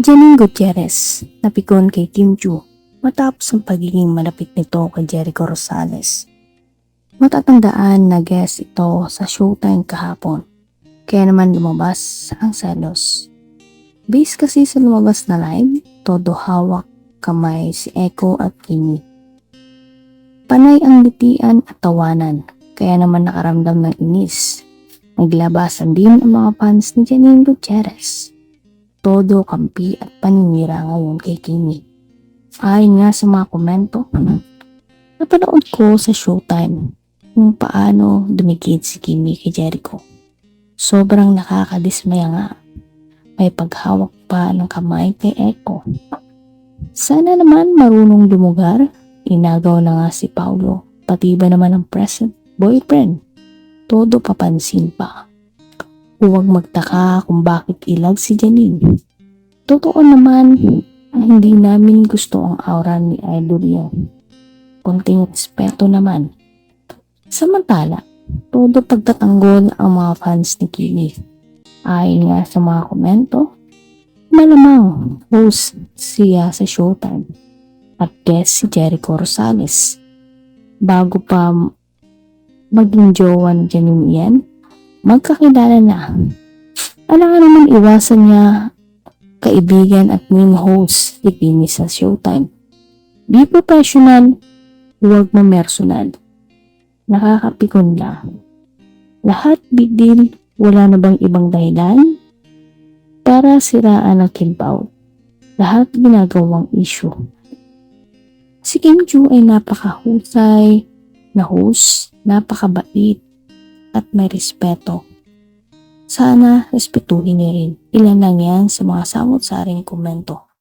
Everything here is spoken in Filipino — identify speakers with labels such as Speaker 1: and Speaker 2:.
Speaker 1: Janine Gutierrez, napikon kay Kim Chu matapos ang pagiging malapit nito kay Jericho Rosales. Matatandaan na guest ito sa showtime kahapon, kaya naman lumabas ang selos. Base kasi sa lumabas na live, todo hawak kamay si Echo at Kimi. Panay ang ngitian at tawanan, kaya naman nakaramdam ng inis. Naglabasan din ang mga fans ni Janine Gutierrez. Todo kampi at paninira ngayon kay Kimi. Ayon nga sa mga komento, napanood ko sa showtime kung paano dumikit si Kimi kay Jericho. Sobrang nakakadismaya nga. May paghawak pa ng kamay kay Echo. Sana naman marunong lumugar. Inagaw na nga si Paulo. Pati ba naman ang present boyfriend? Todo papansin pa. Huwag magtaka kung bakit ilag si Janine. Totoo naman, hindi namin gusto ang aura ni Idol yan. Konting respeto naman. Samantala, todo pagtatanggol ang mga fans ni Kimi. Ayon nga sa mga komento, malamang host siya sa showtime at guest si Jericho Rosales. Bago pa maging jowa ni Janine yan, magkakilala na. Alangan naman iwasan niya kaibigan at main host ni Kimi sa showtime. Be professional, huwag mamersonal. Nakakapikon lang. Lahat big deal, wala na bang ibang dahilan? Para siraan ang Kimpaw. Lahat ginagawang issue. Si Kim Chu ay napakahusay na host, napakabait, at may respeto. Sana respetuhin niyo rin. Ilan lang yan sa mga samot-saring komento.